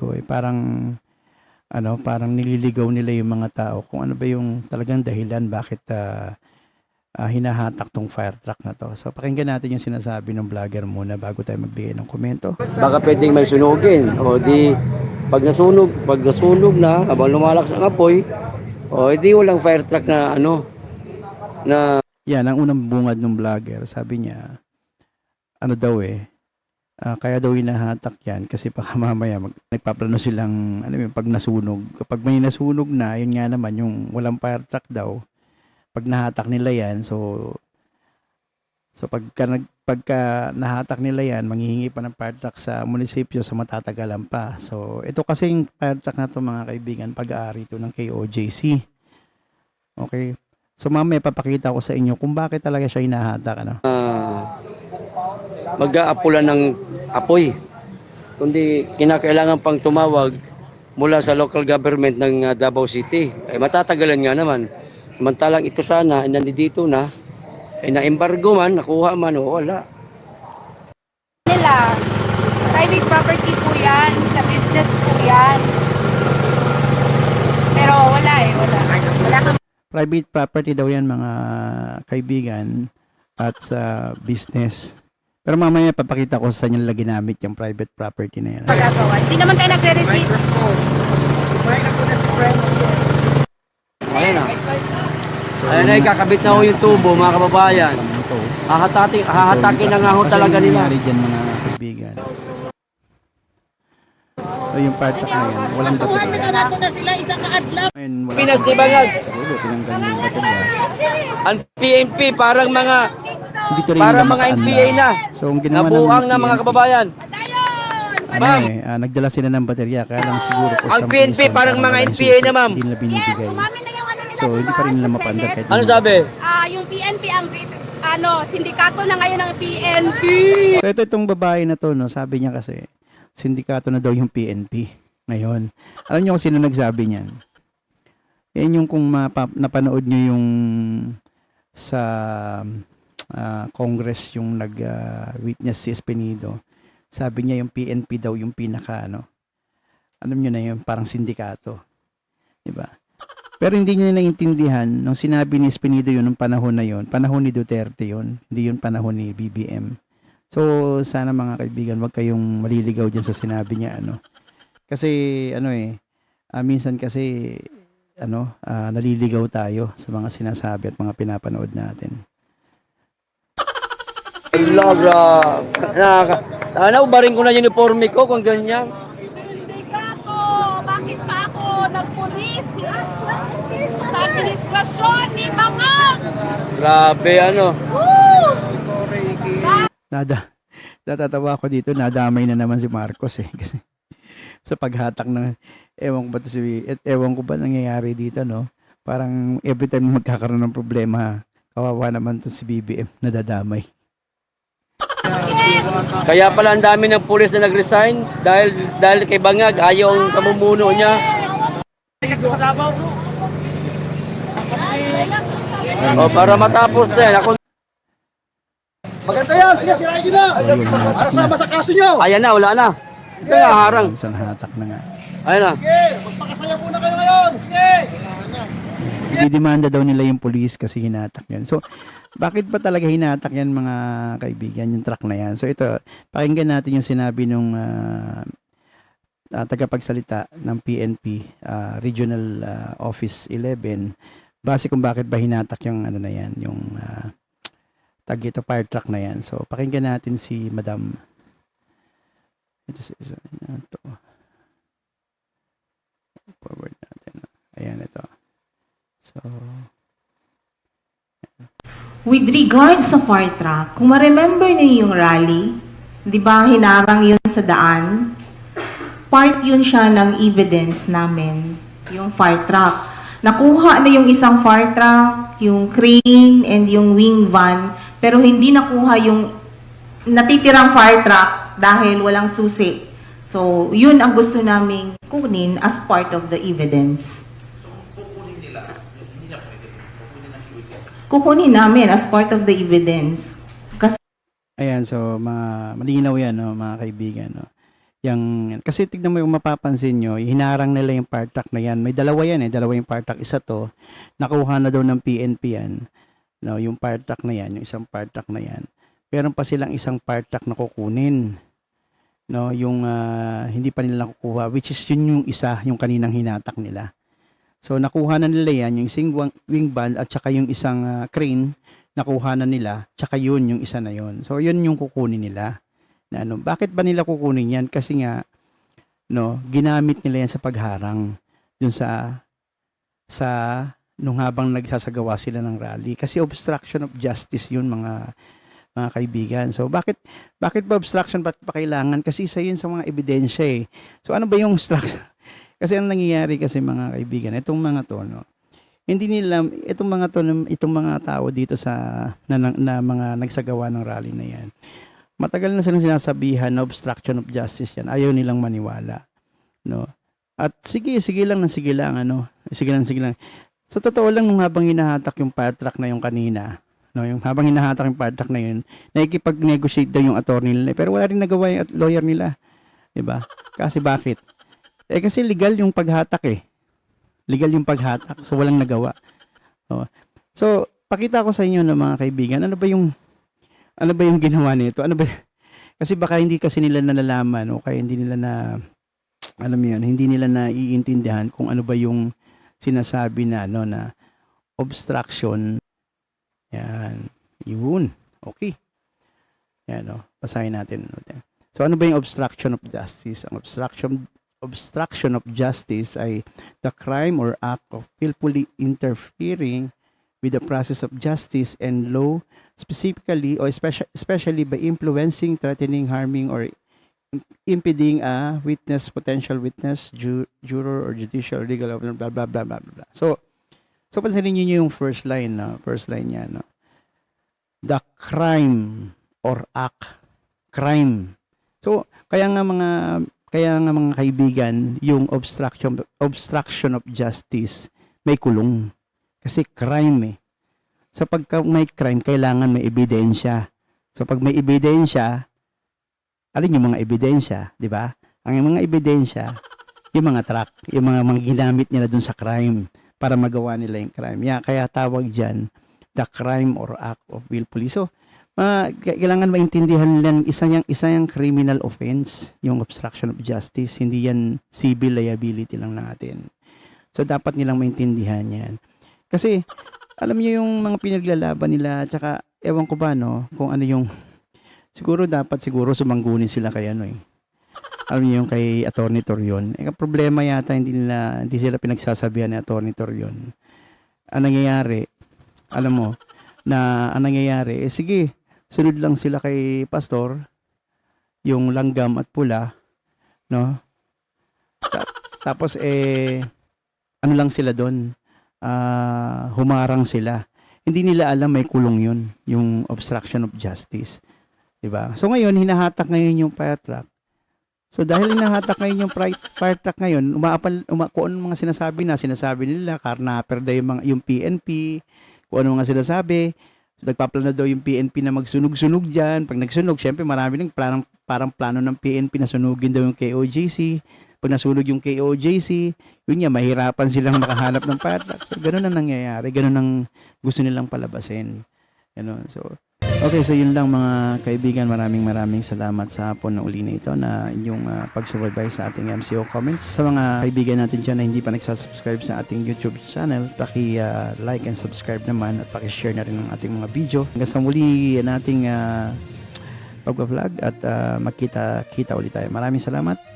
ko eh parang ano, parang nililigaw nila yung mga tao kung ano ba yung talagang dahilan bakit ah, ah, hinahatak tong fire truck na to. So pakinggan natin yung sinasabi ng vlogger muna bago tayo magbigay ng komento. Baka pwedeng may sunugin. O di, pag nasunog, pag nasunog na, habang lumalakas ang apoy, o di walang fire truck na ano, na Yan, ang unang bungad ng vlogger, sabi niya, ano daw eh, ah, kaya daw hinahatak yan kasi baka mamaya mag, nagpaplano silang, ano yun, pag nasunog. Kapag may nasunog na, yun nga naman, yung walang fire truck daw, pag nahatak nila yan, so, so pagka, nag, pagka nahatak nila yan, manghihingi pa ng fire truck sa munisipyo sa matatagalan pa. So, ito kasing fire truck na to mga kaibigan, pag-aari to ng KOJC. Okay? So mamaya papakita ko sa inyo kung bakit talaga siya hinahatak ano. mag-aapulan ng apoy. Kundi kinakailangan pang tumawag mula sa local government ng uh, Davao City. Ay matatagalan nga naman. Samantalang ito sana, ay nandito na, ay na-embargo man, nakuha man, o wala. nila. Private property po yan. Sa business po yan. Pero wala eh, wala. Wala kang Private property daw yan mga kaibigan at sa business. Pero mamaya papakita ko sa inyo nila ginamit yung private property na yan. Hindi naman tayo nagre-resist. Ayan na. Ayan na, kakabit na ho yung tubo, mga kababayan. Ito. Hahatakin, na nga ho Kasi talaga yung nila. nangyari dyan mga kaibigan. So yung part na yan, walang walang Pinas, di ba nga? Ang PNP, parang mga, Hindi ko rin nila mga. NPA na. So, ang ginawa ng Nabuang na mga PNP, kababayan. ano Ma'am. eh, ah, nagdala sila ng baterya kaya lang siguro po Ang sa PNP parang mga NPA na, ma'am. Hindi nila binibigay. Mami na yung ano nila. So, hindi pa rin nila mapandar kahit Ano sabi? Ah, yung PNP ang ano, sindikato na ngayon ng PNP. So, ito itong babae na to, no, sabi niya kasi, sindikato na daw yung PNP ngayon. Alam niyo kung sino nagsabi niyan? Yan yung kung mapa, napanood niyo yung sa ah, Congress yung nag-witness si Espinido. Sabi niya yung PNP daw yung pinaka ano. Alam niyo na yun, parang sindikato. 'Di ba? Pero hindi niyo naiintindihan nung sinabi ni Espinido yun nung panahon na yun, panahon ni Duterte yun, hindi yun panahon ni BBM. So, sana mga kaibigan, wag kayong maliligaw dyan sa sinabi niya, ano. Kasi, ano eh, ah, minsan kasi, ano, ah, naliligaw tayo sa mga sinasabi at mga pinapanood natin. Lagra. Naka, ano, baring ko na yung uniforme ko kung ganyan. Bakit pa ako nagpulis? Sa administrasyon ni mga Grabe, ano. Nada, natatawa ako dito, nadamay na naman si Marcos eh. Kasi sa paghatak ng, ewan ko ba, si, ewan ko ba nangyayari dito, no? Parang every time magkakaroon ng problema, kawawa naman to si BBM, nadadamay. Kaya pala ang dami ng pulis na nag-resign dahil dahil kay Bangag ayaw ang kamumuno niya. O para matapos na yan. Ako, Maganda yan, sige, sirain nyo na. Para na. sama sa kaso nyo. ayan na, wala na. Ito na, harang. Minsan hatak na nga. Ayan na. Sige, magpakasaya muna kayo ngayon. Sige. Ididemanda daw nila yung police kasi hinatak yan. So, bakit ba talaga hinatak yan mga kaibigan, yung truck na yan? So, ito, pakinggan natin yung sinabi nung ah, ah, tagapagsalita ng PNP, ah, Regional ah, Office 11, base kung bakit ba hinatak yung ano na yan, yung uh, tag ito, fire truck na yan. So, pakinggan natin si Madam. Ito, si- isa- ito. Forward natin. Ayan, ito. So, With regards sa fire truck, kung ma-remember niyo yung rally, di ba hinarang yun sa daan? Part yun siya ng evidence namin, yung fire truck. Nakuha na yung isang fire truck, yung crane, and yung wing van, pero hindi nakuha yung natitirang fire truck dahil walang susi. So, yun ang gusto naming kunin as part of the evidence. Kukunin namin as part of the evidence. Kasi Ayan, so mga malinaw yan, no, mga kaibigan. No? Yang, kasi tignan mo yung mapapansin nyo, hinarang nila yung part track na yan. May dalawa yan eh, dalawa yung part track. Isa to, nakuha na daw ng PNP yan. No, yung part track na yan, yung isang part track na yan. Meron pa silang isang part track na kukunin. No, yung ah, hindi pa nila nakukuha, which is yun yung isa, yung kaninang hinatak nila. So nakuha na nila yan, yung isang wing band at saka yung isang ah, crane, nakuha na nila, tsaka yun yung isa na yun. So yun yung kukunin nila. Na ano, bakit ba nila kukunin yan? Kasi nga, no, ginamit nila yan sa pagharang dun sa sa nung habang nagsasagawa sila ng rally. Kasi obstruction of justice yun mga mga kaibigan. So bakit bakit ba obstruction ba't pa kailangan? Kasi isa yun sa mga ebidensya eh. So ano ba yung obstruction? kasi ang nangyayari kasi mga kaibigan, itong mga to, no, hindi nila, itong mga to, itong mga tao dito sa, na, na, na mga nagsagawa ng rally na yan, matagal na silang sinasabihan na obstruction of justice yan. Ayaw nilang maniwala. No? At sige, sige lang na sige lang, ano, sige lang, sige lang. Sa totoo lang, nung habang hinahatak yung truck na yung kanina, no, yung habang hinahatak yung truck na yun, nakikipag-negotiate daw yung attorney nila. Pero wala rin nagawa yung lawyer nila. 'Di ba? Kasi bakit? Eh kasi legal yung paghatak eh. Legal yung paghatak. So walang nagawa. Oh. So, pakita ko sa inyo ng mga kaibigan, ano ba yung ano ba yung ginawa nito? Ano ba kasi baka hindi kasi nila nalalaman o kaya hindi nila na alam yun, hindi nila naiintindihan kung ano ba yung sinasabi na ano na obstruction. Yan. Yun. Okay. Yan o. Basahin natin. So ano ba yung obstruction of justice? Ang obstruction obstruction of justice ay the crime or act of willfully interfering with the process of justice and law specifically or especially, especially by influencing, threatening, harming, or im- impeding a witness, potential witness, ju- juror, or judicial, legal, officer, blah, blah, blah, blah, blah. So, so pansinin niyo yung first line, no? first line niya, no? The crime or act, crime. So, kaya nga mga kaya nga mga kaibigan, yung obstruction obstruction of justice may kulong. Kasi crime eh. So pagka may crime, kailangan may ebidensya. So pag may ebidensya, alin yung mga ebidensya, di ba? Ang mga ebidensya, yung mga track, yung mga, mga ginamit nila dun sa crime para magawa nila yung crime. Yeah, kaya tawag dyan, the crime or act of willfully. So, ma, k- kailangan maintindihan nila isa yung, isa yung criminal offense, yung obstruction of justice. Hindi yan civil liability lang natin. So, dapat nilang maintindihan yan. Kasi, alam niyo yung mga pinaglalaban nila, tsaka, ewan ko ba, no, kung ano yung, siguro dapat siguro sumangguni sila kay ano eh. Alam niyo yung kay Attorney Torion. Eh, problema yata, hindi nila, hindi sila pinagsasabihan ni Attorney Torion. Ang nangyayari, alam mo, na ang nangyayari, eh sige, sunod lang sila kay Pastor, yung langgam at pula, no? Ta- tapos eh, ano lang sila doon, ah, humarang sila. Hindi nila alam may kulong yun, yung obstruction of justice. 'Di ba? So ngayon, hinahatak ngayon yung fire truck. So dahil hinahatak ngayon yung fire, truck ngayon, umaapal, uma, kung ano mga sinasabi na, sinasabi nila, karnaper daw yung, mga, yung PNP, kung ano mga sinasabi, nagpaplano daw yung PNP na magsunog-sunog dyan. Pag nagsunog, syempre marami ng parang, parang plano ng PNP na sunugin daw yung KOJC. Pag nasunog yung KOJC, yun nga, mahirapan silang makahanap ng truck. So, ganun ang nangyayari. Ganun ang gusto nilang palabasin. Ganun. So, okay, so yun lang mga kaibigan. Maraming maraming salamat sa hapon na uli na ito na inyong uh, pagsubaybay sa ating MCO comments. Sa mga kaibigan natin dyan na hindi pa nagsasubscribe sa ating YouTube channel, paki-like and subscribe naman at paki-share na rin ang ating mga video. Hanggang sa muli nating uh, pag-vlog at uh, magkita-kita ulit tayo. Maraming salamat.